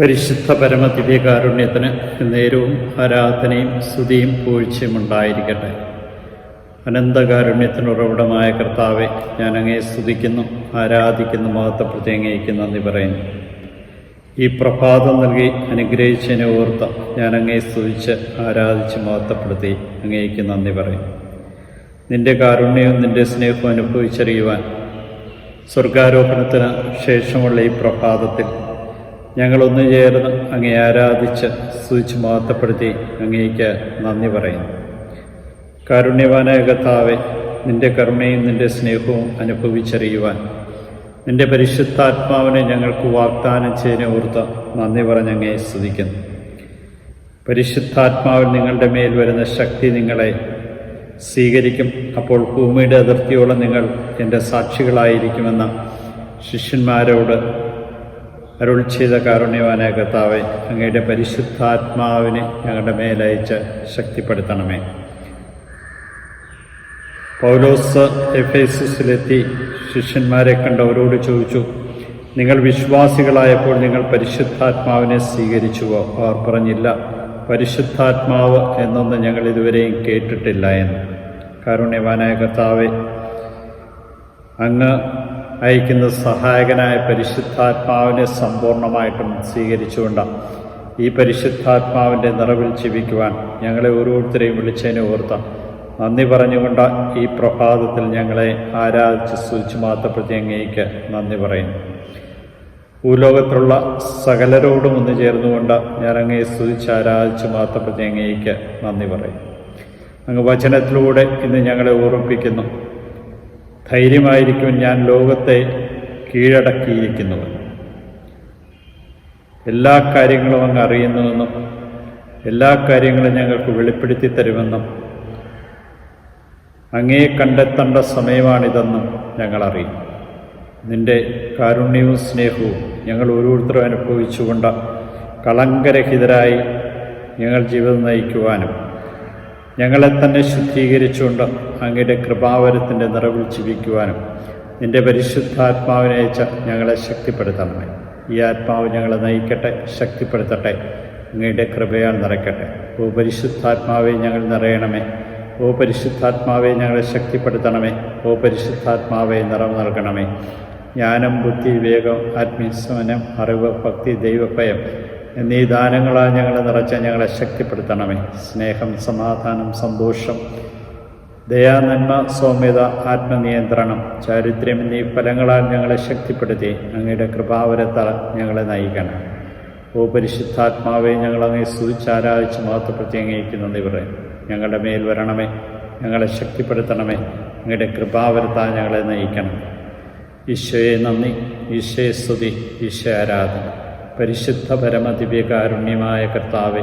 പരിശുദ്ധ പരമദിവ്യ കാരുണ്യത്തിന് നേരവും ആരാധനയും സ്തുതിയും പൂഴ്ചയും ഉണ്ടായിരിക്കട്ടെ. അനന്തകാരുണ്യത്തിനുറവിടമായ കർത്താവെ ഞാൻ അങ്ങേ സ്തുതിക്കുന്നു ആരാധിക്കുന്നു മഹത്വപ്രതി അങ്ങേക്ക് നന്ദി പറയുന്നു. ഈ പ്രഭാതം നൽകി അനുഗ്രഹിച്ചതിനെ ഓർത്ത് ഞാൻ അങ്ങേ സ്തുതിച്ച് ആരാധിച്ച് മഹത്വപ്പെടുത്തി അങ്ങേക്ക് നന്ദി പറയും നിന്റെ കാരുണ്യവും നിന്റെ സ്നേഹവും അനുഭവിച്ചറിയുവാൻ സ്വർഗാരോപണത്തിന് ശേഷമുള്ള ഈ പ്രഭാതത്തിൽ ഞങ്ങളൊന്നു ചേർന്ന് അങ്ങേ ആരാധിച്ച് സ്തുതിച്ച് മഹത്വപ്പെടുത്തി അങ്ങേക്ക് നന്ദി പറയുന്നു. കാരുണ്യവാനായ നിന്റെ കരുണയും നിന്റെ സ്നേഹവും അനുഭവിച്ചറിയുവാൻ നിന്റെ പരിശുദ്ധാത്മാവിനെ ഞങ്ങൾക്ക് വാഗ്ദാനം ചെയ്യുന്ന ഓർത്ത് നന്ദി പറഞ്ഞ് അങ്ങേ സ്തുതിക്കുന്നു. പരിശുദ്ധാത്മാവിൽ നിങ്ങളുടെ മേൽ വരുന്ന ശക്തി നിങ്ങളെ സ്വീകരിക്കും. അപ്പോൾ ഭൂമിയുടെ അതിർത്തിയോളം നിങ്ങൾ എന്റെ സാക്ഷികളായിരിക്കുമെന്ന ശിഷ്യന്മാരോട് അരുൾ ചെയ്ത കാരുണ്യവാനായ കർത്താവെ അങ്ങയുടെ പരിശുദ്ധാത്മാവിനെ ഞങ്ങളുടെ മേലയച്ച് ശക്തിപ്പെടുത്തണമേ. പൗലോസ് എഫേസിസിലെത്തി ശിഷ്യന്മാരെ കണ്ട് അവരോട് ചോദിച്ചു നിങ്ങൾ വിശ്വാസികളായപ്പോൾ നിങ്ങൾ പരിശുദ്ധാത്മാവിനെ സ്വീകരിച്ചുവോ? അവർ പറഞ്ഞില്ല പരിശുദ്ധാത്മാവ് എന്നൊന്ന് ഞങ്ങൾ ഇതുവരെയും കേട്ടിട്ടില്ല എന്ന്. കാരുണ്യവാനായ കർത്താവെ അങ്ങ് അയക്കുന്ന സഹായകനായ പരിശുദ്ധാത്മാവിനെ സമ്പൂർണമായിട്ടും സ്വീകരിച്ചുകൊണ്ട് ഈ പരിശുദ്ധാത്മാവിന്റെ നിറവിൽ ജീവിക്കുവാൻ ഞങ്ങളെ ഓരോരുത്തരെയും വിളിച്ചതിനെ ഓർത്താം നന്ദി പറഞ്ഞുകൊണ്ട് ഈ പ്രഭാതത്തിൽ ഞങ്ങളെ ആരാധിച്ച് സൂചിച്ച് മാത്തപ്പെടുത്തി അങ്ങേക്ക് നന്ദി പറയുന്നു. ഭൂലോകത്തിലുള്ള സകലരോടും ഒന്ന് ചേർന്നുകൊണ്ട് ഞാൻ അങ്ങയെ സ്തുതിച്ച് ആരാധിച്ച് മാത്തപ്പെടുത്തി അങ്ങേക്ക് നന്ദി പറയും അങ്ങ് വചനത്തിലൂടെ ഇന്ന് ഞങ്ങളെ ഓർമ്മിപ്പിക്കുന്നു. ധൈര്യമായിരിക്കും ഞാൻ ലോകത്തെ കീഴടക്കിയിരിക്കുന്നത് എല്ലാ കാര്യങ്ങളും അങ്ങ് അറിയുന്നുവെന്നും എല്ലാ കാര്യങ്ങളും ഞങ്ങൾക്ക് വെളിപ്പെടുത്തി തരുമെന്നും അങ്ങേ കണ്ടെത്തേണ്ട സമയമാണിതെന്നും ഞങ്ങൾ അറിയും. നിന്റെ കാരുണ്യവും സ്നേഹവും ഞങ്ങൾ ഓരോരുത്തരും അനുഭവിച്ചുകൊണ്ട് കളങ്കരഹിതരായി ഞങ്ങൾ ജീവിതം നയിക്കുവാനും ഞങ്ങളെ തന്നെ ശുദ്ധീകരിച്ചുകൊണ്ട് അങ്ങയുടെ കൃപാവരത്തിന്റെ നിറവിൽ ജീവിക്കുവാനും നിന്റെ പരിശുദ്ധാത്മാവിനെ അയച്ച ഞങ്ങളെ ശക്തിപ്പെടുത്തണമേ. ഈ ആത്മാവ് ഞങ്ങളെ നയിക്കട്ടെ ശക്തിപ്പെടുത്തട്ടെ അങ്ങയുടെ കൃപയാൽ നിറയ്ക്കട്ടെ. ഓ പരിശുദ്ധാത്മാവെ ഞങ്ങൾ നിറയണമേ. ഓ പരിശുദ്ധാത്മാവെ ഞങ്ങളെ ശക്തിപ്പെടുത്തണമേ. ഓ പരിശുദ്ധാത്മാവെ നിറം നൽകണമേ. ജ്ഞാനം ബുദ്ധി വേഗം ആത്മീയസമനം അറിവ് ഭക്തി ദൈവഭയം എന്നീ ദാനങ്ങളാൽ ഞങ്ങളെ നിറച്ച ഞങ്ങളെ ശക്തിപ്പെടുത്തണമേ. സ്നേഹം സമാധാനം സന്തോഷം ദയാനന്മ സൗമ്യത ആത്മനിയന്ത്രണം ചാരിത്രം എന്നീ ഫലങ്ങളാൽ ഞങ്ങളെ ശക്തിപ്പെടുത്തി അങ്ങയുടെ കൃപാവരത്താൽ ഞങ്ങളെ നയിക്കണം. ഓ പരിശുദ്ധാത്മാവെ ഞങ്ങളങ്ങനെ അങ്ങേ സ്തുതിച്ചാരാധിച്ച് മഹത്വപ്പെടുത്തി അംഗീകരിക്കുന്ന ഞങ്ങളുടെ മേൽ വരണമേ ഞങ്ങളെ ശക്തിപ്പെടുത്തണമേ അങ്ങയുടെ കൃപാവരത്താൽ ഞങ്ങളെ നയിക്കണം. ഈശോയെ നന്ദി ഈശോയെ സ്തുതി ഈശോ ആരാധന. പരിശുദ്ധ പരമ ദിവ്യകാരുണ്യമായ കർത്താവെ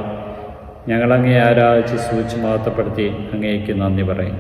ഞങ്ങളങ്ങേ ആരാധിച്ച് സൂക്ഷ്മാർത്ഥപ്പെടുത്തി അങ്ങേക്ക് നന്ദി പറയും.